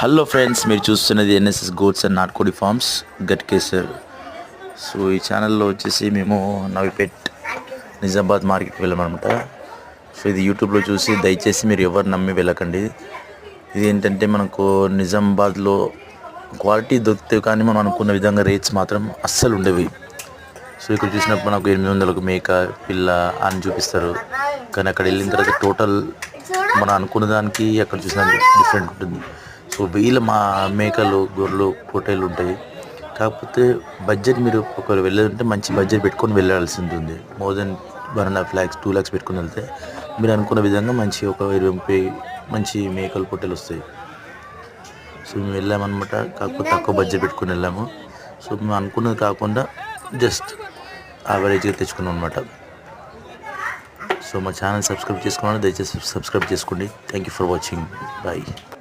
Hello friends మీరు చూస్తున్నది NSS goats and నాటుకోడి ఫార్మ్స్ గట్కేసర్ సో ఈ ఛానల్లో వచ్చేసి మేము నవిపేట్ నిజామాబాద్ మార్కెట్కి వెళ్ళామన్నమాట. సో ఇది యూట్యూబ్లో చూసి దయచేసి మీరు ఎవరు నమ్మి వెళ్ళకండి. ఇది ఏంటంటే మనకు నిజామాబాద్లో క్వాలిటీ దొరుకుతాయి కానీ మనం అనుకున్న విధంగా రేట్స్ మాత్రం అస్సలు ఉండేవి. సో ఇక్కడ చూసినప్పుడు మనకు ఎనిమిది వందలకు మేక పిల్ల అని చూపిస్తారు. కానీ అక్కడ వెళ్ళిన తర్వాత టోటల్ మనం అనుకున్న దానికి అక్కడ చూసిన డిఫరెంట్ ఉంటుంది. సో వెయ్యిల మా మేకలు గొర్రెలు పొట్టేలు ఉంటాయి. కాకపోతే బడ్జెట్ మీరు ఒకవేళ వెళ్ళాలంటే మంచి బడ్జెట్ పెట్టుకొని వెళ్ళాల్సి ఉంటుంది more than one and half lakhs two lakhs పెట్టుకుని వెళ్తే మీరు అనుకున్న విధంగా మంచి ఒక ఇరవై ముప్పై మంచి మేకలు పొట్టెలు వస్తాయి. సో మేము వెళ్ళామన్నమాట. కాకపోతే తక్కువ బడ్జెట్ పెట్టుకుని వెళ్ళాము. సో మేము అనుకున్నది కాకుండా జస్ట్ యావరేజ్గా తెచ్చుకున్నాం అనమాట సో మా ఛానల్ సబ్స్క్రైబ్ చేసుకోవాలి దయచేసి సబ్స్క్రైబ్ చేసుకోండి. Thank you for watching bye